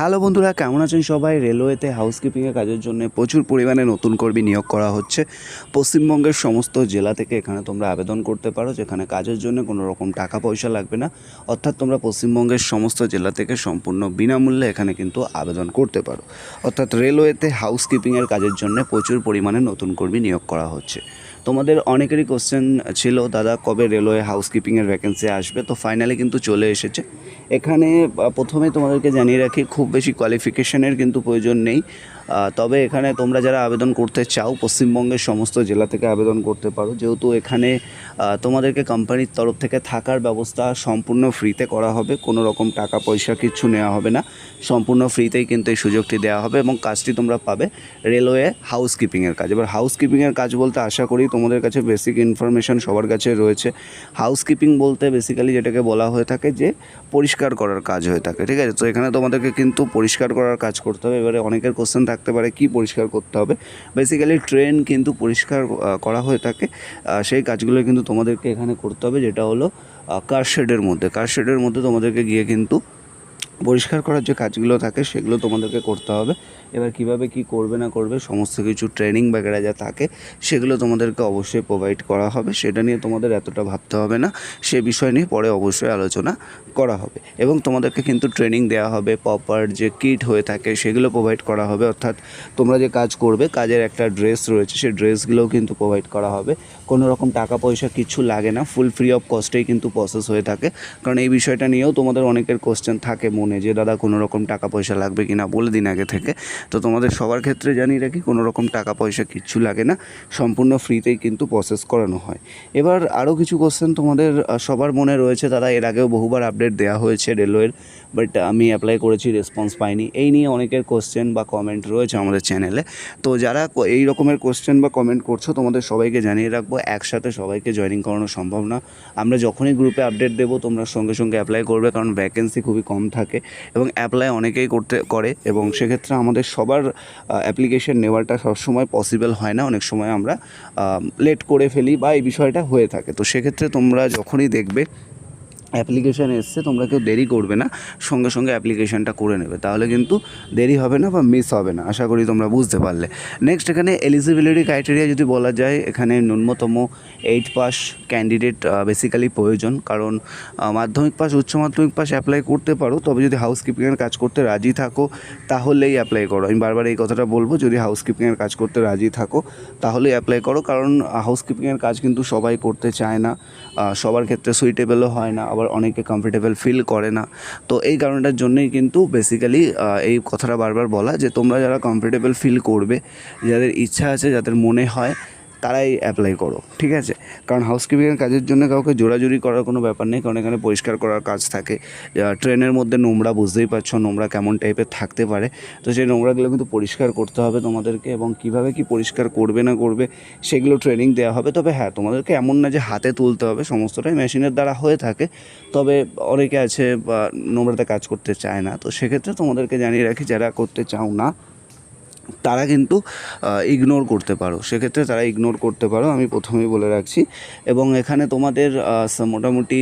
Hello বন্ধুরা, কেমন আছেন সবাই? রেলওয়েতে হাউসকিপিংয়ের কাজের জন্য প্রচুর পরিমাণে নতুন কর্মী নিয়োগ করা হচ্ছে। পশ্চিমবঙ্গের সমস্ত জেলা থেকে এখানে তোমরা আবেদন করতে পারো, যেখানে কাজের জন্য কোনো রকম টাকা পয়সা লাগবে না। অর্থাৎ তোমরা পশ্চিমবঙ্গের সমস্ত জেলা থেকে সম্পূর্ণ বিনামূল্যে এখানে কিন্তু আবেদন করতে পারো। অর্থাৎ রেলওয়েতে হাউসকিপিংয়ের কাজের জন্য প্রচুর পরিমাণে নতুন কর্মী নিয়োগ করা হচ্ছে। তোমাদের অনেকেরই কোশ্চেন ছিল, দাদা, কবে রেলওয়ে হাউসকিপিংয়ের ভ্যাকেন্সি আসবে? তো ফাইনালি কিন্তু চলে এসেছে। এখানে প্রথমে তোমাদেরকে জানিয়ে রাখি, খুব বেশি কোয়ালিফিকেশনের কিন্তু প্রয়োজন নেই। তবে এখানে তোমরা যারা আবেদন করতে চাও, পশ্চিমবঙ্গের সমস্ত জেলা থেকে আবেদন করতে পারো। যেহেতু এখানে তোমাদেরকে কোম্পানির তরফ থেকে থাকার ব্যবস্থা সম্পূর্ণ ফ্রিতে করা হবে। কোনো রকম টাকা পয়সা কিচ্ছু নেওয়া হবে না। সম্পূর্ণ ফ্রিতেই কিন্তু এই সুযোগটি দেওয়া হবে এবং কাজটি তোমরা পাবে রেলওয়ে হাউসকিপিংয়ের কাজ। এবার হাউসকিপিংয়ের কাজ বলতে আশা করি তোমাদের কাছে বেসিক ইনফরমেশন সবার কাছে রয়েছে। হাউসকিপিং বলতে বেসিক্যালি যেটাকে বলা হয়ে থাকে যে পরিষ্কার করার কাজ হয়ে থাকে, ঠিক আছে? তো এখানে তোমাদেরকে কিন্তু পরিষ্কার করার কাজ করতে হবে। এবারে অনেকের কোশ্চেন থাকতে পারে, কি পরিষ্কার করতে হবে? বেসিক্যালি ট্রেন কিন্তু পরিষ্কার করা হয়ে থাকে। সেই কাজগুলো কিন্তু তোমাদেরকে এখানে করতে হবে, যেটা হলো কার শেডের মধ্যে। কার শেডের মধ্যে তোমাদেরকে গিয়ে কিন্তু পরিষ্কার করার যে কাজগুলো থাকে সেগুলো তোমাদেরকে করতে হবে। এবার কীভাবে কি করবে না করবে, সমস্ত কিছু ট্রেনিং বাগেরা যা থাকে সেগুলো তোমাদেরকে অবশ্যই প্রোভাইড করা হবে। সেটা নিয়ে তোমাদের এতটা ভাবতে হবে না, সে বিষয় নিয়ে পরে অবশ্যই আলোচনা করা হবে। এবং তোমাদেরকে কিন্তু ট্রেনিং দেওয়া হবে প্রপার যে কিট হয়ে থাকে সেগুলো প্রোভাইড করা হবে। অর্থাৎ তোমরা যে কাজ করবে, কাজের একটা ড্রেস রয়েছে সেই ড্রেসগুলোও কিন্তু প্রোভাইড করা হবে। কোনো রকম টাকা পয়সা কিছু লাগে না ফুল ফ্রি অফ কস্টেই কিন্তু প্রসেস হয়ে থাকে। কারণ এই বিষয়টা নিয়েও তোমাদের অনেকের কোশ্চেন থাকে মনে যে, দাদা কোনো রকম টাকা পয়সা লাগবে কি না বলে দিন আগে থেকে। তো তোমাদের সবার ক্ষেত্রে জানিয়ে রাখি কোনো রকম টাকা পয়সা কিচ্ছু লাগে না। সম্পূর্ণ ফ্রিতেই কিন্তু প্রসেস করানো হয়। এবার আরও কিছু কোশ্চেন তোমাদের সবার মনে রয়েছে। তারা এর আগেও বহুবার আপডেট দেওয়া হয়েছে রেলওয়ের বাট আমি অ্যাপ্লাই করেছি রেসপন্স পাইনি। এই নিয়ে অনেকের কোশ্চেন বা কমেন্ট রয়েছে আমাদের চ্যানেলে তো যারা এই রকমের কোশ্চেন বা কমেন্ট করছ, তোমাদের সবাইকে জানিয়ে রাখব, একসাথে সবাইকে জয়েনিং করানো সম্ভব না। আমরা যখনই গ্রুপে আপডেট দেবো, তোমরা সঙ্গে সঙ্গে অ্যাপ্লাই করবে, কারণ ভ্যাকেন্সি খুবই কম থাকে। এবং অ্যাপ্লাই অনেকেই করতে, করে এবং সেক্ষেত্রে আমাদের সবার অ্যাপ্লিকেশন নেওয়াটা সবসময় পসিবল হয় না। অনেক সময় আমরা লেট করে ফেলি বা এই বিষয়টা হয়ে থাকে। তো সেক্ষেত্রে তোমরা যখনই দেখবে অ্যাপ্লিকেশান এসছে, তোমরা কেউ দেরি করবে না, সঙ্গে সঙ্গে অ্যাপ্লিকেশানটা করে নেবে। তাহলে কিন্তু দেরি হবে না বা মিস হবে না, আশা করি তোমরা বুঝতে পারলে। নেক্সট এখানে এলিজিবিলিটি ক্রাইটেরিয়া যদি বলা যায়, এখানে ন্যূনতম এইট পাস ক্যান্ডিডেট বেসিক্যালি প্রয়োজন। কারণ মাধ্যমিক পাস উচ্চ মাধ্যমিক পাস অ্যাপ্লাই করতে পারো, তবে যদি হাউসকিপিংয়ের কাজ করতে রাজি থাকো, তাহলেই অ্যাপ্লাই করো। আমি বারবার এই কথাটা বলব, যদি হাউসকিপিংয়ের কাজ করতে রাজি থাকো, তাহলেই অ্যাপ্লাই করো। কারণ হাউসকিপিংয়ের কাজ কিন্তু সবাই করতে চায় না সবার ক্ষেত্রে সুইটেবলও হয় না। আবার অনেকে কমফোর্টেবল ফিল করে না। তো এই কারণটার জন্যই কিন্তু বেসিক্যালি এই কথাটা বারবার বলা যে তোমরা যারা কমফোর্টেবল ফিল করবে, যাদের ইচ্ছা আছে, যাদের মনে হয় তারাই অ্যাপ্লাই করো, ঠিক আছে? কারণ হাউসকিপিংয়ের কাজের জন্য কাউকে জোরাজুরি করার কোনো ব্যাপার নেই, কারণ এখানে পরিষ্কার করার কাজ থাকে। ট্রেনের মধ্যে নোংরা বুঝতেই পারছ নোংরা কেমন টাইপের থাকতে পারে। তো সেই নোংরাগুলো কিন্তু পরিষ্কার করতে হবে তোমাদেরকে এবং কীভাবে কি পরিষ্কার করবে না করবে সেগুলো ট্রেনিং দেওয়া হবে। তবে হ্যাঁ তোমাদেরকে এমন না যে হাতে তুলতে হবে, সমস্তটাই মেশিনের দ্বারা হয়ে থাকে। তবে অনেকে আছে বা নোংরাতে কাজ করতে চায় না। তো সেক্ষেত্রে তোমাদেরকে জানিয়ে রাখি, যারা করতে চাও না তারা কিন্তু ইগনোর করতে পারো। সেক্ষেত্রে তারা ইগনোর করতে পারো, আমি প্রথমেই বলে রাখছি। এবং এখানে তোমাদের মোটামুটি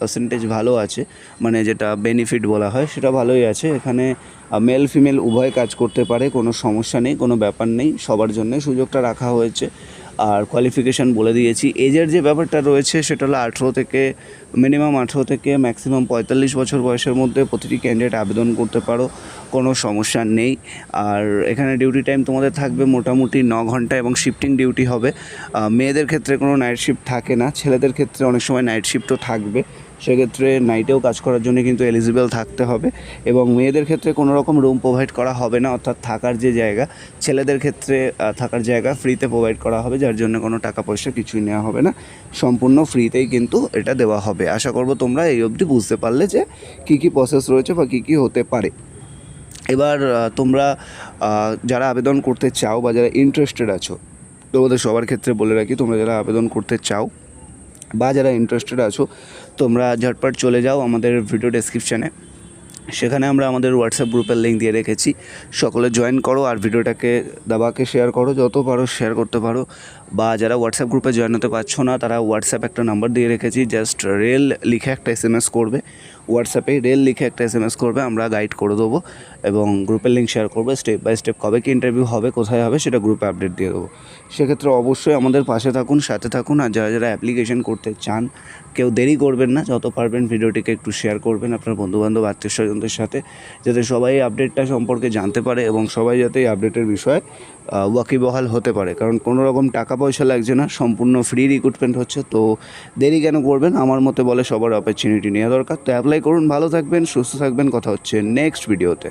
পার্সেন্টেজ ভালো আছে। মানে যেটা বেনিফিট বলা হয়, সেটা ভালোই আছে। এখানে মেল ফিমেল উভয় কাজ করতে পারে, কোনো সমস্যা নেই, কোনো ব্যাপার নেই। সবার জন্যে সুযোগটা রাখা হয়েছে। আর কোয়ালিফিকেশান বলে দিয়েছি। এজের যে ব্যাপারটা রয়েছে, সেটা হলো আঠেরো থেকে মিনিমাম আঠেরো থেকে ম্যাক্সিমাম পঁয়তাল্লিশ বছর বয়সের মধ্যে প্রতিটি ক্যান্ডিডেট আবেদন করতে পারো, কোনো সমস্যা নেই। আর এখানে ডিউটি টাইম তোমাদের থাকবে মোটামুটি ন ঘণ্টা এবং শিফটিং ডিউটি হবে। মেয়েদের ক্ষেত্রে কোনো নাইট শিফট থাকে না, ছেলেদের ক্ষেত্রে অনেক সময় নাইট শিফটও থাকবে। সেক্ষেত্রে নাইটেও কাজ করার জন্য কিন্তু এলিজিবল থাকতে হবে এবং মেয়েদের ক্ষেত্রে কোনো রকম রুম প্রোভাইড করা হবে না, অর্থাৎ থাকার যে জায়গা, ছেলেদের ক্ষেত্রে থাকার জায়গা ফ্রিতে প্রোভাইড করা হবে, যার জন্য কোনো টাকা পয়সা কিছুই নেওয়া হবে না। সম্পূর্ণ ফ্রিতেই কিন্তু এটা দেওয়া হবে। আশা করব তোমরা এই অবধি বুঝতে পারলে যে কী কী প্রসেস রয়েছে বা কী কী হতে পারে। এবার তোমরা যারা আবেদন করতে চাও বা যারা ইন্টারেস্টেড আছো, তোমাদের সবার ক্ষেত্রে বলে রাখি, তোমরা যারা আবেদন করতে চাও বা যারা ইন্টারেস্টেড আছো, তোমরা ঝটপট চলে যাও আমাদের ভিডিও ডেসক্রিপশানে সেখানে আমরা আমাদের হোয়াটসঅ্যাপ গ্রুপের লিঙ্ক দিয়ে রেখেছি। সকলে জয়েন করো আর ভিডিওটাকে দাবাকে শেয়ার করো, যত পারো শেয়ার করতে পারো। বা যারা হোয়াটসঅ্যাপ গ্রুপে জয়েন হতে পারছ না, তারা হোয়াটসঅ্যাপ একটা নাম্বার দিয়ে রেখেছি জাস্ট রেল লিখে একটা এস করবে। হোয়াটসঅ্যাপে রেল লিখে একটা এস করবে, আমরা গাইড করে দেবো এবং গ্রুপের লিঙ্ক শেয়ার করব স্টেপ বাই স্টেপ কবে কি ইন্টারভিউ হবে, কোথায় হবে, সেটা গ্রুপে আপডেট দিয়ে দেবো। সেক্ষেত্রে অবশ্যই আমাদের পাশে থাকুন, সাথে থাকুন আর যারা যারা অ্যাপ্লিকেশন করতে চান, কেউ দেরি করবেন না, যত পারবেন ভিডিওটিকে একটু শেয়ার করবেন আপনার বন্ধুবান্ধব, আত্মীয় স্বজনদের সাথে, যাতে সবাই আপডেটটা সম্পর্কে জানতে পারে এবং সবাই যাতে এই আপডেটের বিষয়ে ওয়াকিবহাল হতে পারে। কারণ কোনো রকম টাকা পয়সা লাগছে না, সম্পূর্ণ ফ্রি রিক্রুটমেন্ট হচ্ছে, তো দেরি কেন করবেন? আমার মতে বলে সবার অপরচুনিটি নেওয়া দরকার। তো অ্যাপ্লাই করুন, ভালো থাকবেন, সুস্থ থাকবেন। কথা হচ্ছে নেক্সট ভিডিওতে